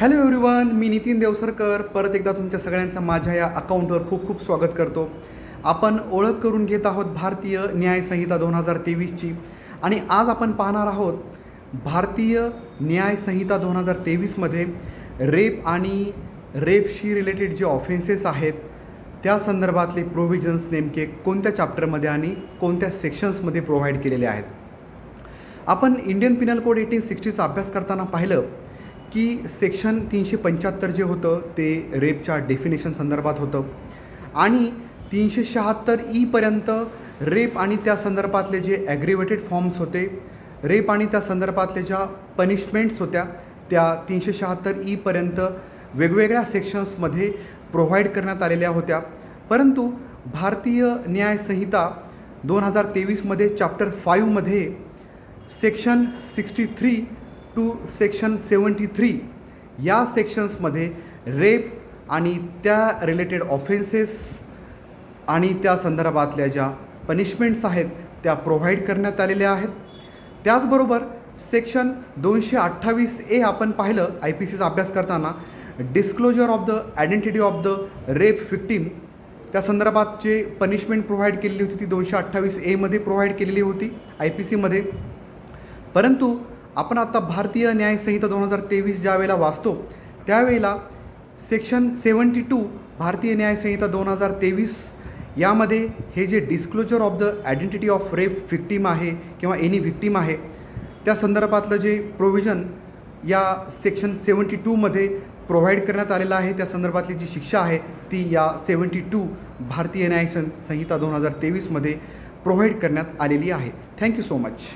Hello everyone मी नितीन देवसरकर. परत एकदा तुमच्या सगळ्यांचं माझ्या या अकाउंटवर खूप खूप स्वागत करतो. आपण ओळख करून घेत आहोत भारतीय न्यायसंहिता दोन हजार तेवीसची. आणि आज आपण पाहणार आहोत भारतीय न्यायसंहिता दोन हजार तेवीसमध्ये रेप आणि रेपशी रिलेटेड जे ऑफेन्सेस आहेत त्या संदर्भातले प्रोव्हिजन्स नेमके कोणत्या चॅप्टरमध्ये आणि कोणत्या सेक्शन्समध्ये प्रोव्हाइड केलेले आहेत? आपण इंडियन पिनल कोड एटीन सिक्स्टीचा अभ्यास करताना पाहिलं की सेक्शन तीनशे पंच्याहत्तर जे होतं ते रेपच्या डेफिनेशन संदर्भात होतं. आणि तीनशे शहात्तर ईपर्यंत रेप आणि त्या संदर्भातले जे ॲग्रिवेटेड फॉर्म्स होते रेप आणि त्या संदर्भातले ज्या पनिशमेंट्स होत्या त्या तीनशे शहात्तर ईपर्यंत वेगवेगळ्या सेक्शन्समध्ये प्रोव्हाइड करण्यात आलेल्या होत्या. परंतु भारतीय न्यायसंहिता दोन हजार तेवीसमध्ये chapter फाईव्हमध्ये section sixty three two section seventy three या सेक्शन्समध्ये रेप आणि त्या रिलेटेड ऑफेन्सेस आणि त्या संदर्भातल्या ज्या पनिशमेंट्स आहेत त्या प्रोव्हाइड करण्यात आलेल्या आहेत. त्याचबरोबर सेक्शन दोनशे अठ्ठावीस ए आपण पाहिलं आय पी सीचा अभ्यास करताना disclosure of the identity of the rape victim त्या संदर्भात जे पनिशमेंट प्रोव्हाइड केलेली होती ती दोनशे अठ्ठावीस एमध्ये प्रोव्हाइड केलेली होती आय पी सीमध्ये परंतु आपण आता भारतीय न्यायसंहिता दोन हजार तेवीस ज्या वेळेला वाचतो त्यावेळेला सेक्शन सेवन्टी टू भारतीय न्यायसंहिता दोन हजार तेवीस यामध्ये हे जे disclosure of the identity of rape victim आहे किंवा एनी व्हिक्टीम आहे त्या संदर्भातलं जे प्रोव्हिजन या सेक्शन सेवन्टी टूमध्ये प्रोव्हाइड करण्यात आलेलं आहे त्या संदर्भातली जी शिक्षा आहे ती या सेवन्टी टू भारतीय न्याय सं संहिता दोन हजार तेवीसमध्ये प्रोव्हाइड करण्यात आलेली आहे. Thank you so much